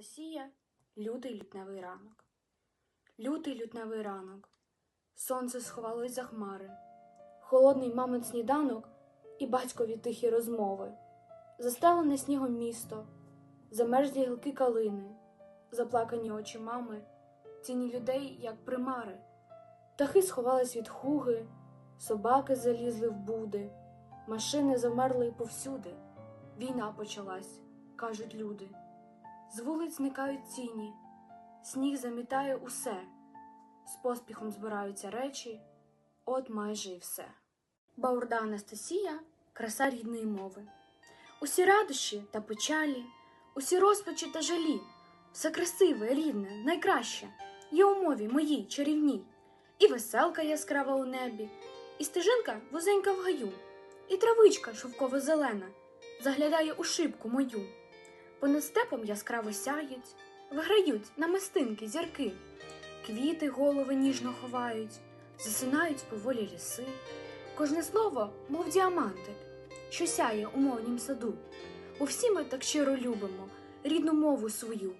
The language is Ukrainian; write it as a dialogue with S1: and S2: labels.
S1: Анастасія, лютий лютневий ранок. Лютий лютневий ранок. Сонце сховалось за хмари, холодний мамин сніданок і батькові тихі розмови, застелене снігом місто, замерзлі гілки калини, заплакані очі мами, тіні людей, як примари. Птахи сховались від хуги, собаки залізли в буди, машини замерли повсюди. Війна почалась, кажуть люди. З вулиць зникають тіні, сніг замітає усе, з поспіхом збираються речі, от майже і все. Баурда Анастасія краса рідної мови. Усі радощі та печалі, усі розпачі та жалі, все красиве, рідне, найкраще є у мові моїй чарівній, і веселка яскрава у небі, і стежинка вузенька в гаю, і травичка шовково зелена заглядає у шибку мою. Понад степом яскраво сяють, виграють на мистинки зірки, квіти голови ніжно ховають, засинають поволі ліси. Кожне слово, мов діамантик, що сяє у мовнім саду. Усі ми так щиро любимо рідну мову свою.